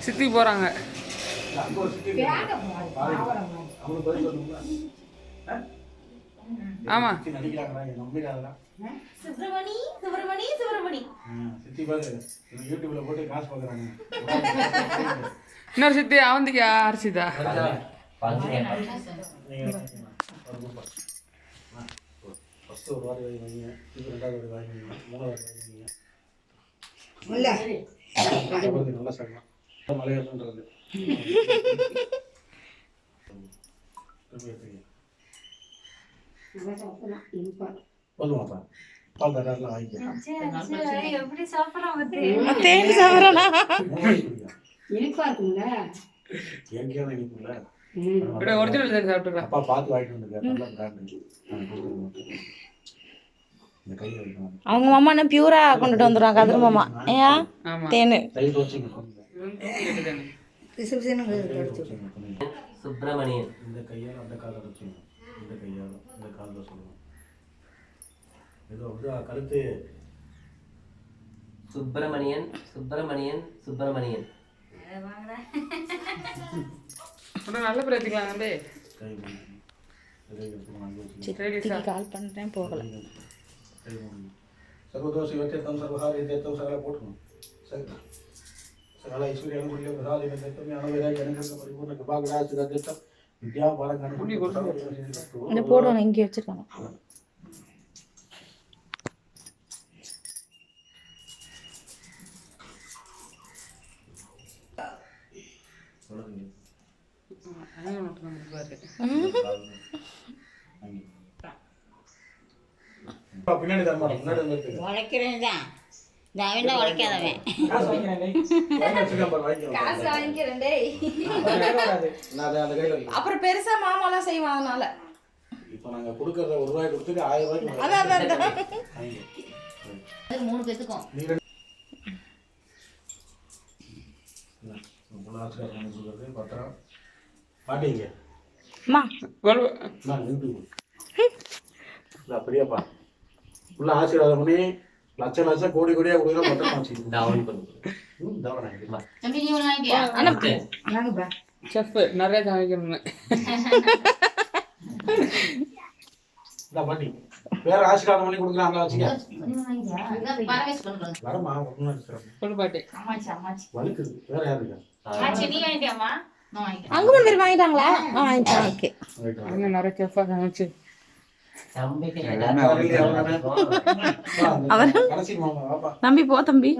சித்தி போறாங்க. ஆமா. சுப்பிரமணி சுப்பிரமணி சுப்பிரமணி. சித்தி பாரு யூடியூப்ல போட்டு காசு பார்க்குறாங்க இன்னொரு சித்தி அவந்திக்கு அரிசிதா ஃபஸ்ட்டு ஒரு வாரி வாங்கி ரெண்டாவது வாங்கி மூணாவது வாங்கி நல்லா சாப்பிடலாம் மலையாளன்றது போதுமாப்பா பால் தராருலாம் வாங்கிக்க எப்படி தேன் சாப்பிட்றனா இனிப்பா இனிப்புல ஒரிஜினல் சாப்பிட்டுக்கலாம் அப்பா பார்த்து வாங்கிட்டு வந்துருக்காரு நல்ல பிராண்டு இந்த கையை வைக்கணும் அவங்க மாமா என்ன பியூரா கொண்டுட்டு வந்துடுவாங்க கதிர மாமா. ஏன் ஆமா. தேன். சுப்பிரமணியன். இந்த கையால் அந்த காலை வச்சுங்க இந்த கையால் இந்த காலில் சொல்லணும் ஏதோ வந்து கழுத்து. சுப்பிரமணியன் சுப்பிரமணியன் சுப்பிரமணியன். அப்புறம் நல்ல பிரச்சிக்கலாம் தம்பி. கை மூடி. இதை எடுத்துக்கணும், அங்கே வச்சுக்கணும். சித்திக்கு கால் பண்ணிட்டேன் போகல சர்வதோஷ யோத்தியத்தம் சர்வகாரிய தேத்தம் சகல போட்டுக்கணும் சகல ஐஸ்வர்ய அனுகூல்ய பிரசாதி தேத்தம் ஞானவேதாய அனுகிரக பரிபூர்ண கிருபாகரா சிதத்தம் வித்யா பாலகண இந்த போடுவாங்க இங்கே வச்சிருக்காங்க அங்கே தர மாட்டோம் முன்னாடி வந்து உழைக்கிறேன் தான் உழைக்காதவன். காசு வாங்கிக்கிறேன் டேய். அப்புறம் பெருசா மாமாலாம் செய்வான் அதனால. இப்போ நாங்கள் கொடுக்கறத ஒரு ரூபாய் கொடுத்துட்டு ஆயிரம் ரூபாய்க்கு அதான். மூணு பேத்துக்கும் மாட்டீங்க அம்மா பெரியப்பா. உள்ள ஆசீர்வாதம் பண்ணி லட்சம் லட்சம் கோடி கோடியா கொடுக்குற பத்திரம் வச்சுக்கணும் டவுன் பண்ணு. ம், தவறா தம்பி நீ ஒன்று வாங்கிட்டியா நாங்கப்பா செஃப் நிறைய சமைக்கணும்னு. இந்த வேற ஆசீர்வாதம் பண்ணி கொடுக்குறாங்க வச்சுக்க. வரமா வலிக்குது. வேற அங்க பேர் வாங்கிட்டாங்களா? வாங்கிட்டாங்க ஓகே நிறைய செஃப்பாக சமைச்சு தம்பி போ தம்பி.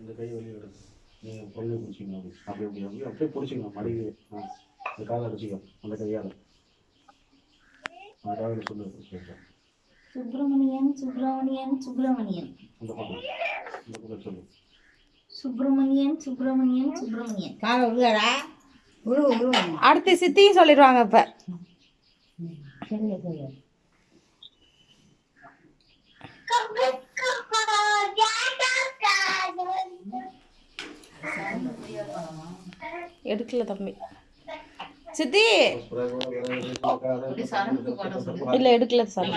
இந்த கை வலி எடுத்து நீங்கள் பொருளை பிடிச்சிக்கணும் அப்படி. அப்படி அப்படி அப்படியே பிடிச்சிக்கணும். மடிவு ஆ இந்த காலை அடிச்சிக்கோ. அந்த கையால். அந்த காலையில் சொல்லு சுப்பிரமணியன் சுப்பிரமணியன் சுப்பிரமணியன். சுப்பிரமணியன் சுப்பிரமணியன் சுப்பிரமணியன். காலை விழுகாடா விழுவு விழுவு அடுத்து சித்தியும் சொல்லிடுவாங்க இப்ப. எடுக்கல தம்பி. சித்தி இல்ல எடுக்கல சார்.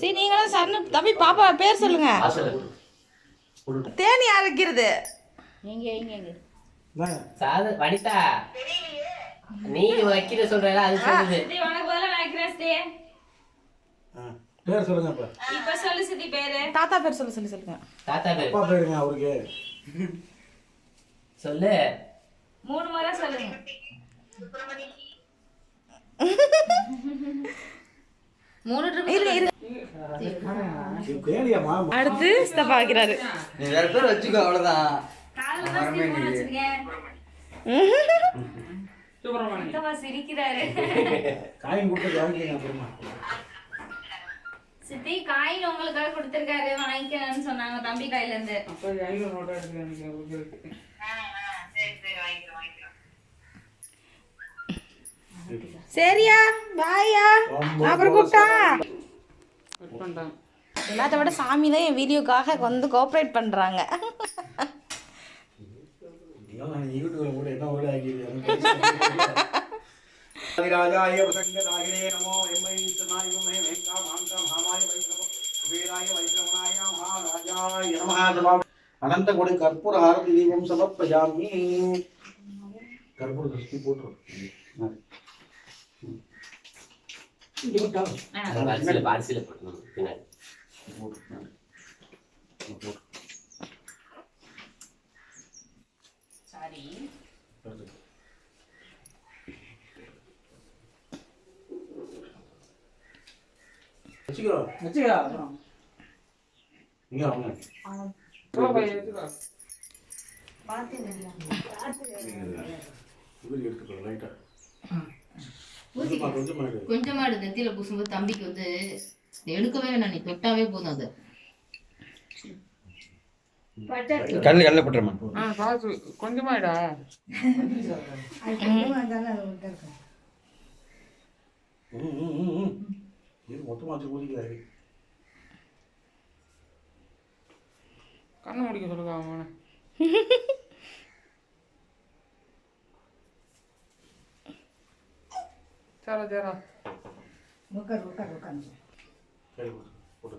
சரி நீங்களும் சரண தம்பி பாப்பா பேர் சொல்லுங்க. தேனி அரைக்கிறது எங்க எங்க எங்க சாத வனிதா. நீ வைக்கிற சொல்றல அது சொல்லுது. உனக்கு பதிலா பேர் சொல்லுங்க இப்போ இப்ப சொல்லு சித்தி பேரு. தாத்தா பேர் சொல்ல சொல்லி சொல்லுங்க. தாத்தா பேர். அப்பா பேருங்க அவருக்கு. சொல்லு. மூணு முறை சொல்லுங்க. அடுத்து நீ வேற பேர் வச்சுக்கோ அவ்வளவுதான். சிரிக்கிறாரு. காயின் சித்தி காயின் உங்களுக்காக கொடுத்திருக்காரு வாங்கிக்கணும்னு சொன்னாங்க தம்பி கையில இருந்து அப்போ ஐநூறு நோட்டா எடுத்துக்கிறேன் சரியா? பாயா அப்புறம் கூப்பிட்டா? எல்லாத்த விட சாமி தான் என் வீடியோக்காக வந்து கோஆப்ரேட் பண்றாங்க. நான் யூடியூப்ல கூட என்ன வேலை ஆகிடுது ராஜாய பிரசங்கதாகினே நமோ. எம்மை நாயகமே. வெங்கா மாங்கா மாமாய வைஷ்ணவ குபேராய வைஷ்ணவனாய மகாராஜாய நமஹ அனந்த கொடை கற்பூர ஆரதி தீபம் சமர்ப்பயாமி. கற்பூர திருஷ்டி போட்டுரும். அரிசியில் அரிசியில் போட்டணும் பின்னாடி. சாரி. வச்சுக்கிறோம் வச்சுக்கா. அப்புறம் இங்க அவங்க எடுத்துக்கோ கொஞ்சமா கொஞ்சமா எடு. கொஞ்சமா நெத்தியில பூசும்போது தம்பிக்கு வந்து எடுக்கவே வேணாம் நீ தொட்டாவே போதும் அது. கண்ணில் கண்ணில் பட்டுறமா ஆ காசு கொஞ்சமாடா ம், ம், ம், ம். இது மொத்தமா வச்சு ஊதிக்கிறாரு கண்ணு முடிக்க சொல்லுங்க அவனை சரா சரா உட்கார் உட்கார் உட்காந்து சரி போடு போடு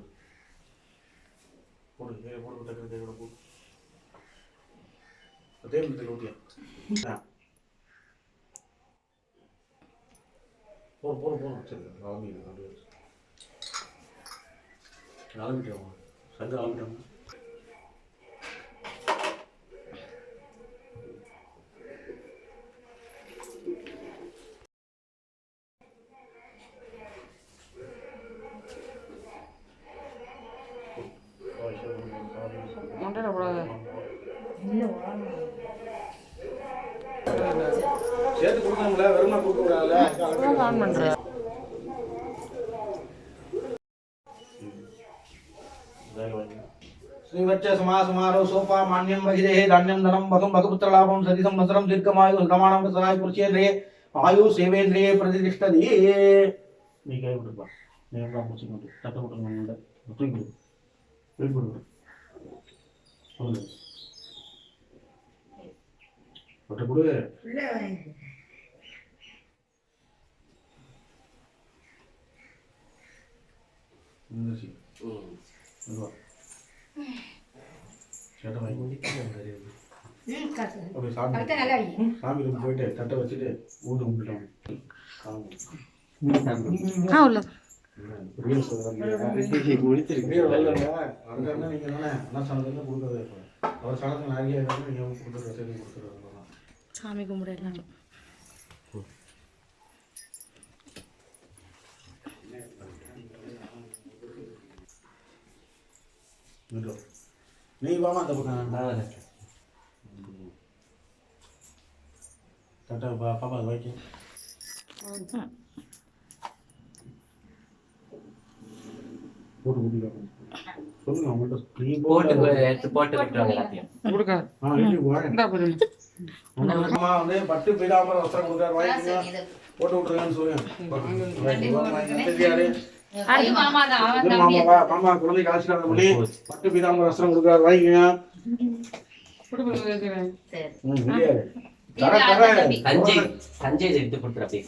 போடு கீழே போடு டக்கு கையோட போடு அதே மாதிரி ஊட்டியா போடு போடு போடு சரி ஆரம்பிக்குது அப்படியே ஆரம்பிட்டோம் சங்க ஆரம்பிட்டோம் சேர்த்து கொடுக்கணும்ல வெறுமா கொடுக்க கூடாதுல்ல ஆன் பண்ற श्रीवच्च समासमारो सोपा मान्यं वहिदेः धान्यं धनं वसं भगपुत्रलाभं सति संवत्सरं दीर्घमायु प्रमाणं सदाय पुरुषेन्द्रिये आयु सेवेन्द्रिये प्रतिष्ठति நீ கை விட்டுப்பா நீ எல்லாம் முடிச்சுக்கொண்டு தட்டை விட்டுருங்க தூக்கி விடு தூக்கி விடு சொல்லு விட்டு கொடு இருந்தாலும் நீங்க கொடுக்குற வசதி கொடுக்குறது சாமி கும்பிட எல்லாரும் நீ வாமா அந்த பக்கம். நான் வரேன். தட்டை பா பாப்பா அதை வைக்க போட்டு குடிக்கலாம் சொல்லுங்க அவங்கள்ட்ட நீ போட்டு எடுத்து போட்டு விட்டுருவாங்க எல்லாத்தையும். கொடுக்க. ஆ வீட்டுக்கு போறேன் இந்தா போதும் அம்மா வந்து பட்டு பீதாம்பர வஸ்திரம் கொடுக்குறாரு வாங்கிக்கோங்க. போட்டு விட்டுருங்கன்னு சொல்லுங்க. மாமாவா மாமா குழந்தைக்கு ஆசீர்வாதம் பண்ணி பட்டு வஸ்திரம் கொடுக்குறாரு. வாங்கிக்கோங்க. சஞ்சய் எடுத்து கொடுத்துரு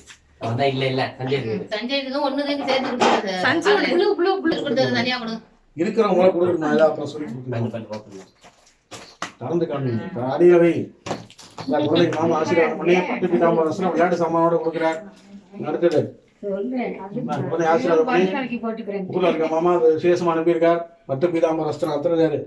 அவன் இல்ல இல்ல. சஞ்சய் ஒண்ணுதான் சேர்த்து சஞ்சய் தனியா இருக்கிறவங்கள கொடுக்கணும்? ஏதாவது அப்புறம் சொல்லி கொடுக்கணும். திறந்து குழந்தைக்கு மாமா ஆசீர்வாதம் பண்ணி பட்டு பீதாம்பர வஸ்திரம் விளையாட்டு சாமானோட கொடுக்குறாரு. அடுத்தது மாமா விசேஷமா அனுப்பியிருக்கார் பட்டு பீதாம்பர வஸ்திரம் அத்தனை பேரு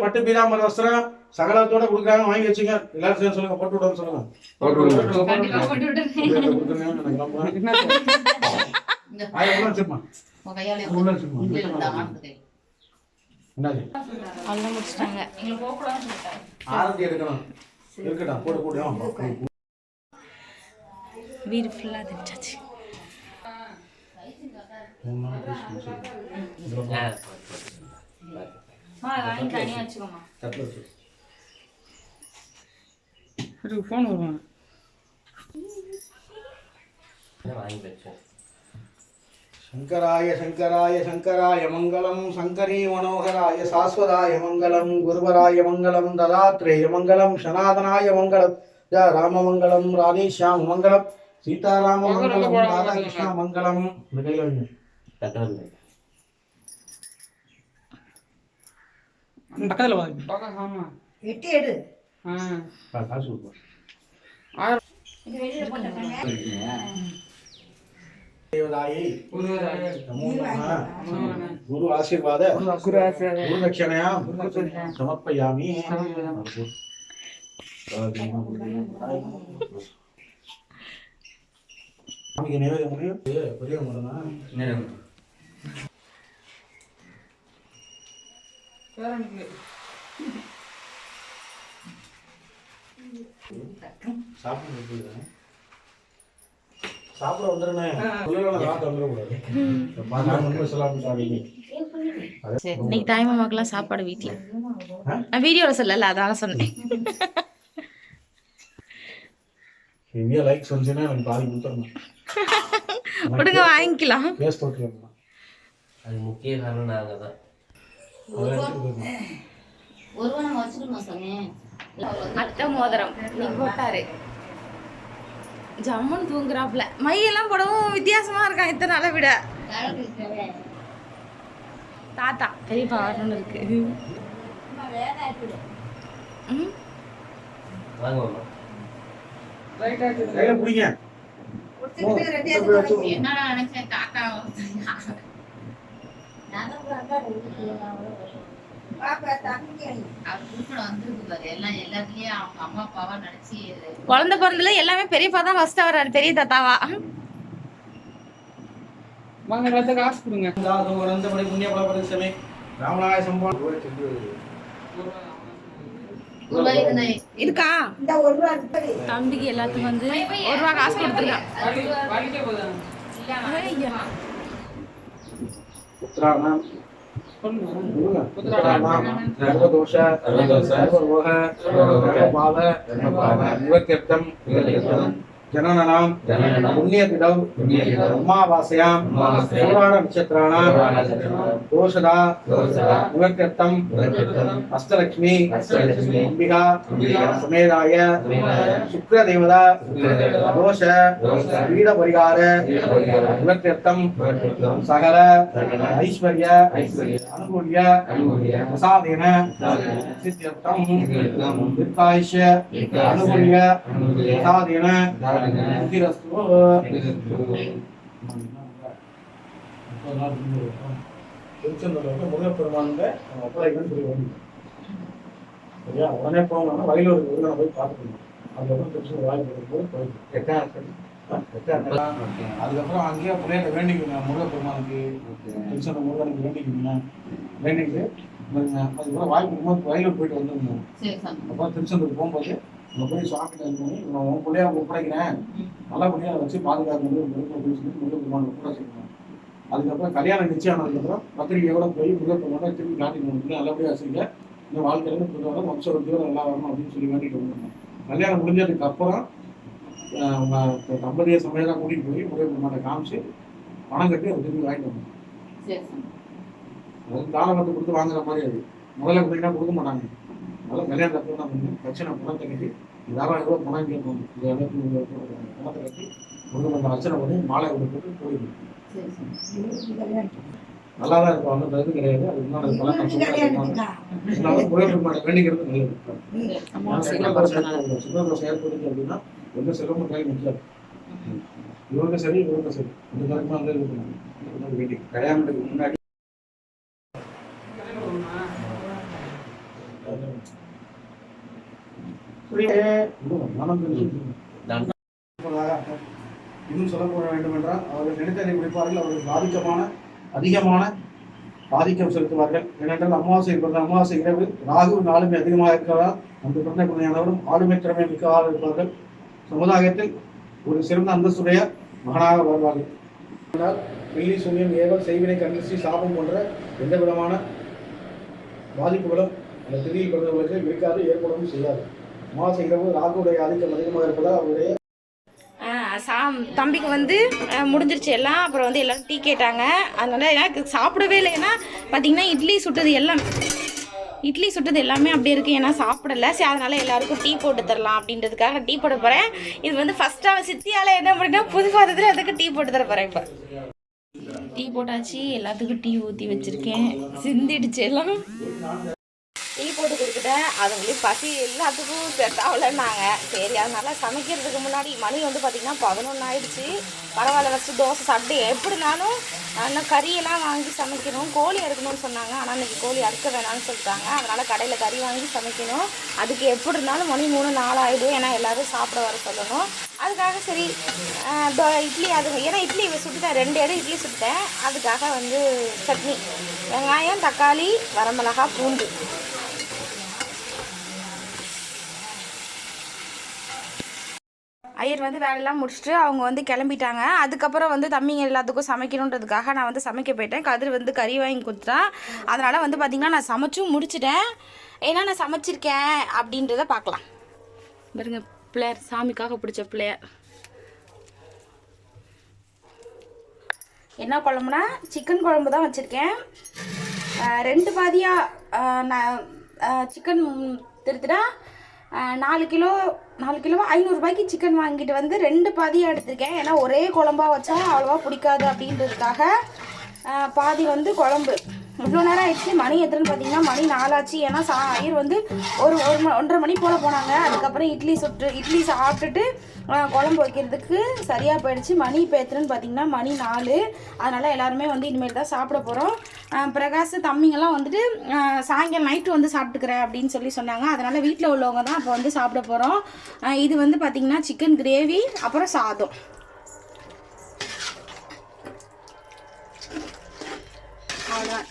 பட்டு பீதாம்பர வஸ்திரம் சகலத்தோட கொடுக்குறாங்க வாங்கி வச்சுங்க. எல்லாரும் சேர்ந்து சொல்லுங்க போட்டு விடுன்னு சொல்லுங்க. வீடு ஃபுல்லாக தெரிஞ்சாச்சு. ஃபோன் வருவாங்க வாங்கி வச்சேன். சங்கராய சங்கராய சங்கராய மங்களம். சங்கரி மனோகராய சாஸ்வதாய மங்களம். குருவராய மங்களம். ததாத்ரேய மங்களம். சனாதனாய மங்களம். ராமமங்கலம் ராதேஷாம் மங்களம். சீதாராம மங்களம். ராதாகிருஷ்ணா. தட்டவில்லை பக்கத்தில் எடு. ஆ, காசு கொடுப்போம் இது வெளியில போட்டுருக்காங்க தேவதாயை குருவராய நமோ நமः சாப்பிடுங்க. சரி இன்னைக்கு தாய் மாமாக்கெல்லாம் சாப்பாடு வீட்டில் நான் வீடியோவில் சொல்லல அதால சொன்னேன். எனக்கு பாதி கொடுத்துடணும். விடுங்க வாங்கிக்கலாம். பேஸ் போட்டுருக்கேன் அது முக்கிய காரணம் நாங்கள் தான். அதை எடுத்துட்டு போயிருந்தேன் ஒருவன் நம்ம வச்சுக்கணும் சொன்னேன் அத்தை மோதிரம் நீங்க போட்டாரு. ஜம்முன்னு தூங்குறாப்புல. மையெல்லாம் போடவும் வித்தியாசமா இருக்கான் இத்தனை நாளை விட. தாத்தா பெரியப்பா வரணும்னு இருக்கு. நினைச்சேன் தாத்தா. குழந்தை பிறந்ததுல எல்லாமே பெரியப்பா தான் ஃபர்ஸ்ட் வர்றாரு பெரிய தாத்தாவா? வாங்க ரத்த காசு கொடுங்க. புண்ணிய ராமநாய சம்பவம் இருக்கா? இந்த ஒரு ரூபா தம்பிக்கு எல்லாத்துக்கும் வந்து ஒரு ரூபா காசு கொடுத்துருக்கான் சர்வதோஷ சர்வரோக சர்வபாவ நிவர்த்தியர்த்தம் ஜனனனாம் புண்ணியதிடம் உமாவாசயாம் சூராட நட்சத்திராணாம் தோஷதா நிவர்த்தியர்த்தம் அஷ்டலக்ஷ்மி அம்பிகா சமேதாய சுக்ரதேவதா தோஷ வீட பரிகார நிவர்த்தியர்த்தம் சகல ஐஸ்வர்ய அனுகூல்ய பிரசாதேன சித்தியர்த்தம் தீர்க்காயுஷ்ய அனுகூல்ய புத்திரஸ்து திருச்செந்தூர்ல வந்து முருகப்பெருமானுங்க ஒப்படைக்கணும்னு சொல்லி வந்து சரியா? உடனே போகணும்னா வயலூர் வந்து போய் பார்த்துக்கணும். அதுக்கப்புறம் திருச்செந்தூர் வாய்ப்பு இருக்கும்போது போய் அதுக்கப்புறம் அங்கேயே பிள்ளைகிட்ட வேண்டிக்கணும் முருகப்பெருமானுக்கு. திருச்செந்தூர் முருகனுக்கு வேண்டிக்கணுங்க வேண்டிக்கிட்டு அதுக்கப்புறம் வாய்ப்பு இருக்கும்போது வயலூர் போயிட்டு சாமி. அப்புறம் திருச்செந்தூர் போகும்போது போய் சாப்பிட்டு இவன் உன் பிள்ளையா ஒப்படைக்கிறேன் நல்லபடியாக அதை வச்சு பாதுகாக்கணும் முருகன் சொல்லி முருகப்பெருமானை கூட சொல்லணும் அதுக்கப்புறம் கல்யாணம் நிச்சயம் ஆனதுக்கப்புறம் பத்திரிகையோட போய் முருகப்பெருமானை திரும்பி காட்டிக்கணும் நல்லபடியாக வச்சுக்க இந்த வாழ்க்கையில புதுவரை வம்சவர்த்தியோட நல்லா வரணும் அப்படின்னு சொல்லி வேண்டிட்டு வந்துருந்தேன். கல்யாணம் முடிஞ்சதுக்கு அப்புறம் தம்பதிய சமையலாக கூட்டிட்டு போய் முருகப்பெருமானை காமிச்சு பணம் கட்டி அதை திரும்பி வாங்கிட்டு சாமி அது தானம் வந்து கொடுத்து வாங்குற மாதிரி அது. முதல்ல கொடுத்தீங்கன்னா கொடுக்க மாட்டாங்க. அதனால கல்யாணம் அப்போ தான் வந்து பிரச்சனை பணத்தை கட்டி ரூபாய் பணம் இடத்துல இந்த இடத்துல பணத்தை கட்டி முருகன் அர்ச்சனை பண்ணி மாலை கொடுத்துட்டு சாமி நல்லா தான் இருக்கும். ஒன்றும் இது கிடையாது. அது இன்னும் இருக்கும். இருந்தாலும் முருகப்பெருமானை வேண்டிக்கிறது நல்லது. சுகதோஷம் ஏற்படுது அப்படின்னா எந்த செல்வமும் கையில் நிற்காது இவருக்கு சரி இவருக்கு சரி. இந்த நேரமா வந்து இருக்கணும் வேண்டி. கல்யாணத்துக்கு முன்னாடி. இன்னும் சொல்ல போக வேண்டும் என்றால் அவர்கள் நினைத்ததை முடிப்பார்கள். அவர்கள் பாதிக்கமான அதிகமான ஆதிக்கம் செலுத்துவார்கள். ஏனென்றால் அமாவாசை பிறந்த அமாவாசை இரவு ராகு நாளுமே அதிகமாக இருக்கிறதால் அந்த பிறந்த குழந்தையானவரும் ஆளுமை திறமை மிக்கவாக இருப்பார்கள். சமுதாயத்தில் ஒரு சிறந்த அந்தஸ்துடைய மகனாக வருவார்கள் ஆனால் வெள்ளி சூன்யம் ஏவல் செய்வினை கண்டிச்சு சாபம் போன்ற எந்த விதமான பாதிப்புகளும் அந்த திதியில் பிறந்தவர்களுக்கு இருக்காது ஏற்படவும் செய்யாது. அமாவாசை இரவு ராகுடைய ஆதிக்கம் அதிகமாக இருப்பதால் அவருடைய சா தம்பிக்கு வந்து முடிஞ்சிருச்சு எல்லாம். அப்புறம் வந்து எல்லாரும் டீ கேட்டாங்க. அதனால எனக்கு சாப்பிடவே இல்லை. ஏன்னா பார்த்தீங்கன்னா இட்லி சுட்டது எல்லாம் இட்லி சுட்டது எல்லாமே அப்படியே இருக்குது ஏன்னா சாப்பிடல. சரி அதனால் எல்லாருக்கும் டீ போட்டு தரலாம் அப்படின்றதுக்காக டீ போட போகிறேன் இது வந்து ஃபஸ்ட்டாக சித்தியால் என்ன பண்ணிட்டா புது பாத்திரத்தில் அதுக்கு டீ போட்டு தர போகிறேன் இப்போ. டீ போட்டாச்சு. எல்லாத்துக்கும் டீ ஊற்றி வச்சுருக்கேன். சிந்திடுச்சு எல்லாம். டீ போட்டு கொடுத்துட்டேன். அதுங்களே பசி எல்லாத்துக்கும் செட் ஆகலைன்னாங்க சரி அதனால சமைக்கிறதுக்கு முன்னாடி மணி வந்து பார்த்திங்கன்னா பதினொன்று ஆயிடுச்சு. பரவாயில்ல ஃபஸ்ட்டு தோசை சாப்பிட்டு எப்படினாலும் இன்னும் கறியெல்லாம் வாங்கி சமைக்கணும். கோழி அறுக்கணும்னு சொன்னாங்க. ஆனால் இன்றைக்கி கோழி அறுக்க வேணாம்னு சொல்லிட்டாங்க. அதனால் கடையில் கறி வாங்கி சமைக்கணும். அதுக்கு எப்படி இருந்தாலும் மணி மூணு நாலு ஆகிடும் ஏன்னா எல்லோரும் சாப்பிட வர சொல்லணும். அதுக்காக சரி தோ- இட்லி அது ஏன்னா இட்லி சுட்டுட்டேன். ரெண்டு இடம் இட்லி சுட்டுட்டேன். அதுக்காக வந்து சட்னி. வெங்காயம் தக்காளி வரமிளகா பூண்டு. ஐயர் வந்து வேலையெல்லாம் முடிச்சுட்டு அவங்க வந்து கிளம்பிட்டாங்க. அதுக்கப்புறம் வந்து தம்பிங்க எல்லாத்துக்கும் சமைக்கணுன்றதுக்காக நான் வந்து சமைக்க போயிட்டேன். கதிர் வந்து கறி வாங்கி கொடுத்தான் அதனால் வந்து பார்த்திங்கன்னா நான் சமைச்சும் முடிச்சிட்டேன். ஏன்னா நான் சமைச்சிருக்கேன் அப்படின்றத பார்க்கலாம். பாருங்க பிள்ளையார் சாமிக்காக பிடிச்ச பிள்ளையார். என்ன குழம்புனா? சிக்கன் குழம்பு தான் வச்சுருக்கேன். ரெண்டு பாதியாக நான் சிக்கன் திருத்தினா நாலு கிலோ நாலு கிலோவா? ஐநூறுரூபாய்க்கு சிக்கன் வாங்கிட்டு வந்து ரெண்டு பாதியாக எடுத்திருக்கேன். ஏன்னா ஒரே குழம்பா வச்சா அவ்வளோவா பிடிக்காது அப்படின்றதுக்காக பாதி வந்து குழம்பு. இவ்வளோ நேரம் ஆயிடுச்சு. மணி எத்தனைன்னு பார்த்தீங்கன்னா மணி நாலாச்சு. ஏன்னா சா ஐயர் வந்து ஒரு ஒரு ஒன்றரை மணி போல் போனாங்க. அதுக்கப்புறம் இட்லி சுட்டு இட்லி சாப்பிட்டுட்டு குழம்பு வைக்கிறதுக்கு சரியாக போயிடுச்சு. மணி இப்போ எத்தனைன்னு பார்த்தீங்கன்னா மணி நாலு. அதனால் எல்லாருமே வந்து இனிமேல் தான் சாப்பிட போகிறோம் பிரகாஷ் தம்பிங்கெல்லாம் வந்துட்டு சாயங்காலம் நைட்டு வந்து சாப்பிட்டுக்கிறேன் அப்படின்னு சொல்லி சொன்னாங்க. அதனால் வீட்டில் உள்ளவங்க தான் அப்போ வந்து சாப்பிட போகிறோம் இது வந்து பார்த்திங்கன்னா சிக்கன் கிரேவி அப்புறம் சாதம். அவ்வளோதான்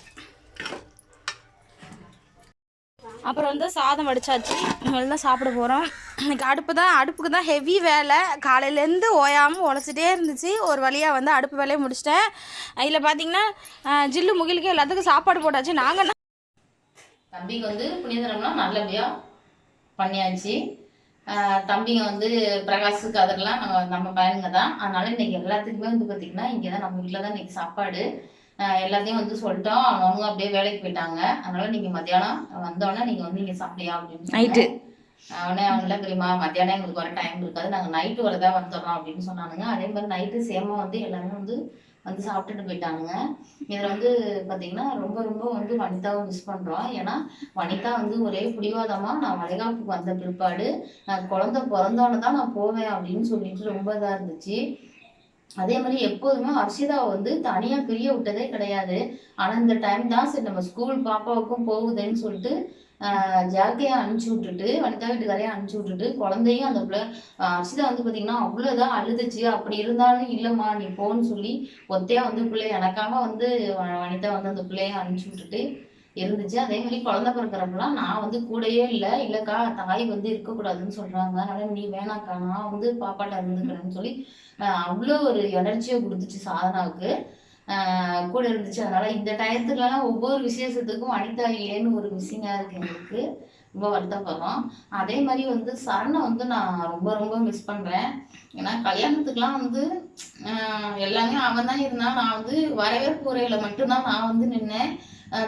அப்புறம் வந்து சாதம் வடிச்சாச்சு. இனிமேல் தான் சாப்பிட போகிறோம் இன்னைக்கு அடுப்பு தான் அடுப்புக்கு தான் ஹெவி வேலை. காலையிலேருந்து ஓயாமல் உழைச்சிட்டே இருந்துச்சு. ஒரு வழியாக வந்து அடுப்பு வேலையை முடிச்சிட்டேன். இதில் பார்த்தீங்கன்னா ஜில்லு முகிலுக்கு எல்லாத்துக்கும் சாப்பாடு போட்டாச்சு. நாங்கள் தம்பிக்கு வந்து புனிதனம்லாம் நல்லபடியாக பண்ணியாச்சு. தம்பிங்க வந்து பிரகாஷுக்கு அதெல்லாம் நம்ம நம்ம பயனுங்க தான். அதனால இன்னைக்கு எல்லாத்துக்குமே வந்து பார்த்தீங்கன்னா இங்கே தான் நம்ம வீட்டில் தான் இன்னைக்கு சாப்பாடு. எல்லாத்தையும் வந்து சொல்லிட்டோம். அவங்க அப்படியே வேலைக்கு போயிட்டாங்க. அதனால நீங்க மத்தியானம் வந்தோடனே நீங்க வந்து இங்க சாப்பிடியா அப்படின்னு. சொன்னேன். அவனே அவன்ல தெரியுமா மத்தியானம் எங்களுக்கு வர டைம் இருக்காது. நாங்க நைட்டு வரதா வந்துடுறோம் அப்படின்னு சொன்னானுங்க. அதே மாதிரி நைட்டு சேமா வந்து எல்லாமே வந்து வந்து சாப்பிட்டுட்டு போயிட்டானுங்க. இதுல வந்து பாத்தீங்கன்னா ரொம்ப ரொம்ப வந்து வனிதாவை மிஸ் பண்றோம். ஏன்னா வனிதா வந்து ஒரே பிடிவாதமா நான் வளைகாப்புக்கு வந்த பிற்பாடு நான் குழந்தை பிறந்தோன்னு தான் நான் போவேன் அப்படின்னு சொல்லிட்டு ரொம்ப இதா இருந்துச்சு. அதே மாதிரி எப்போதுமே அர்ஷிதாவை வந்து தனியா பிரிய விட்டதே கிடையாது. ஆனா இந்த டைம் தான் சரி நம்ம ஸ்கூல் பாப்பாவுக்கும் போகுதுன்னு சொல்லிட்டு ஆஹ் அனுப்பிச்சி விட்டுட்டு வனிதா வீட்டுக்காரையும் அனுப்பிச்சி விட்டுட்டு குழந்தையும் அந்த பிள்ளை அர்ஷிதா வந்து பார்த்தீங்கன்னா அவ்வளோதான் அழுதுச்சு. அப்படி இருந்தாலும் இல்லைம்மா நீ போன்னு சொல்லி ஒத்தையா வந்து பிள்ளைய எனக்காக வந்து வனிதா வந்து அந்த பிள்ளைய அனுப்பிச்சி விட்டுட்டு இருந்துச்சு. அதே மாதிரி குழந்தை பிறக்கிறப்பெல்லாம் நான் வந்து கூடயே இல்லை. இல்லக்கா தாய் வந்து இருக்கக்கூடாதுன்னு சொல்றாங்க. அதனால நீ வேணாக்கா நான் வந்து பாப்பாட்ட இருந்துக்கிறேன்னு சொல்லி அவ்வளோ ஒரு எனர்ஜியை கொடுத்துச்சு சாதனாவுக்கு. கூட இருந்துச்சு. அதனால இந்த டயத்துலலாம் ஒவ்வொரு விசேஷத்துக்கும் வனிதா இல்லைன்னு ஒரு மிஸ்ஸிங்கா இருக்கு எங்களுக்கு. ரொம்ப வருத்தப்படுறோம் அதே மாதிரி வந்து சரணை வந்து நான் ரொம்ப ரொம்ப மிஸ் பண்றேன். ஏன்னா கல்யாணத்துக்குலாம் வந்து எல்லாமே அவன் தான் இருந்தான். நான் வந்து வரவேற்பு உரையில மட்டும்தான் நான் வந்து நின்னேன்.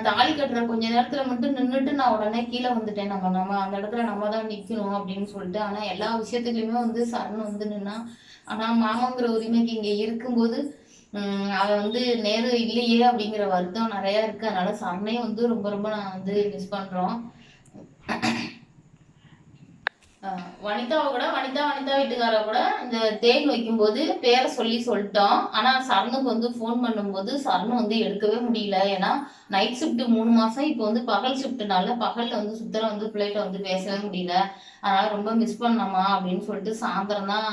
தாலி கட்டுற கொஞ்ச நேரத்துல மட்டும் நின்றுட்டு நான் உடனே கீழே வந்துட்டேன். நம்ம நம்ம அந்த இடத்துல நம்ம தான் நிக்கணும் அப்படின்னு சொல்லிட்டு. ஆனா எல்லா விஷயத்துலயுமே வந்து சரண் வந்து நின்னா ஆனா மாமாங்கிற உரிமைக்கு இங்க இருக்கும்போது உம் அவன் வந்து நேரு இல்லையே அப்படிங்கிற வருத்தம் நிறைய இருக்கு. அதனால சரணையும் வந்து ரொம்ப ரொம்ப நான் வந்து மிஸ் பண்றோம். வனிதாவை கூட வனிதா வனிதா வீட்டுக்கார கூட இந்த தேன் வைக்கும்போது பேரை சொல்லி சொல்லிட்டோம். ஆனா சரணுக்கு வந்து ஃபோன் பண்ணும்போது சரணு வந்து எடுக்கவே முடியல. ஏன்னா நைட் ஷிஃப்ட் மூணு மாசம். இப்போ வந்து பகல் ஷிஃப்ட்னால பகல்ல வந்து சுத்தரம் வந்து பிள்ளைகிட்ட வந்து பேசவே முடியல. அதனால ரொம்ப மிஸ் பண்ணமா அப்படின்னு சொல்லிட்டு சாயந்தரம் தான்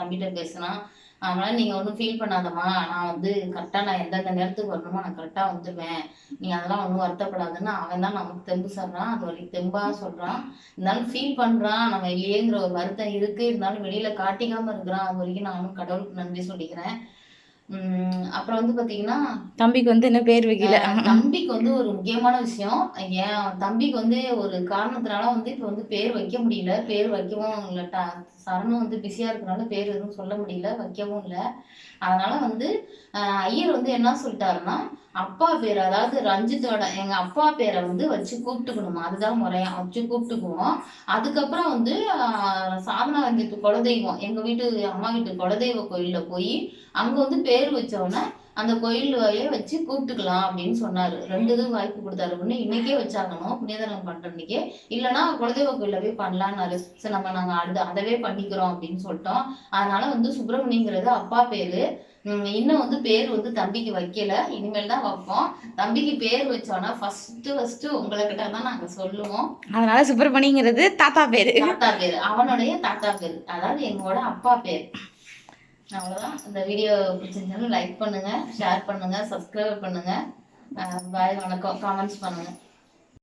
தம்பிகிட்ட பேசினான் அதனால நீங்க ஒன்றும் ஃபீல் பண்ணாதம்மா. நான் வந்து கரெக்டா நான் எந்தெந்த நேரத்துக்கு வரணுமோ நான் கரெக்டா வந்துடுவேன் நீங்க அதெல்லாம் ஒன்றும் வருத்தப்படாதுன்னு அவன் தான் நமக்கு தெம்பு சொல்றான். அது வரைக்கும் தெம்பா சொல்றான். இருந்தாலும் ஃபீல் பண்றான். நம்ம இல்லையேங்கிற ஒரு வருத்தம் இருக்கு. இருந்தாலும் வெளியில காட்டிக்காம இருக்கிறான். அது வரைக்கும் நானும் கடவுளுக்கு நன்றி சொல்லிக்கிறேன். அப்புறம் வந்து பாத்தீங்கன்னா தம்பிக்கு வந்து என்ன பேர் வைக்கல. தம்பிக்கு வந்து ஒரு முக்கியமான விஷயம். என் தம்பிக்கு வந்து ஒரு காரணத்தினால வந்து இப்ப வந்து பேர் வைக்க முடியல. பேர் வைக்கவும் இல்லை சரணு வந்து பிஸியா இருக்கனால பேர் எதுவும் சொல்ல முடியல வைக்கவும் இல்லை. அதனால வந்து ஐயர் வந்து என்ன சொல்லிட்டாருன்னா அப்பா பேர் அதாவது ரஞ்சித்தோட எங்க அப்பா பேரை வந்து வச்சு கூப்பிட்டுக்கணுமா? அதுதான் முறையா வச்சு கூப்பிட்டுக்குவோம். அதுக்கப்புறம் வந்து சாதனா வந்துட்டு குலதெய்வம் எங்க வீட்டு அம்மா வீட்டு குலதெய்வ கோயில்ல போய் அங்க வந்து பேர் வச்சோடனே அந்த கோயிலையே வச்சு கூப்பிட்டுக்கலாம் அப்படின்னு சொன்னாரு. ரெண்டு இதுவும் வாய்ப்பு கொடுத்தாரு. ஒண்ணு இன்னைக்கே வச்சாகணும் புனிதனம் பண்ற அன்னைக்கே. இல்லைன்னா குலதெய்வ கோயில்ல போய் பண்ணலாம்னாரு சரி நம்ம நாங்க அடுத்து அதவே பண்ணிக்கிறோம் அப்படின்னு சொல்லிட்டோம். அதனால வந்து சுப்பிரமணியங்கிறது அப்பா பேரு. உம் இன்னும் வந்து பேர் வந்து தம்பிக்கு வைக்கல. இனிமேல் தான் வைப்போம். தம்பிக்கு பேர் வச்சோன்னா ஃபர்ஸ்ட் ஃபர்ஸ்ட் உங்களை கிட்ட தான் நாங்க சொல்லுவோம். அதனால சுப்பிரமணிங்கிறது தாத்தா பேரு. தாத்தா பேர். அவனுடைய தாத்தா பேர். அதாவது எங்களோட அப்பா பேர். அவ்வளோதான் இந்த வீடியோ பிடிச்சிருந்தாலும் லைக் பண்ணுங்கள் ஷேர் பண்ணுங்கள் சப்ஸ்கிரைப் பண்ணுங்கள் பாய் வணக்கம். காமெண்ட்ஸ் பண்ணுங்கள்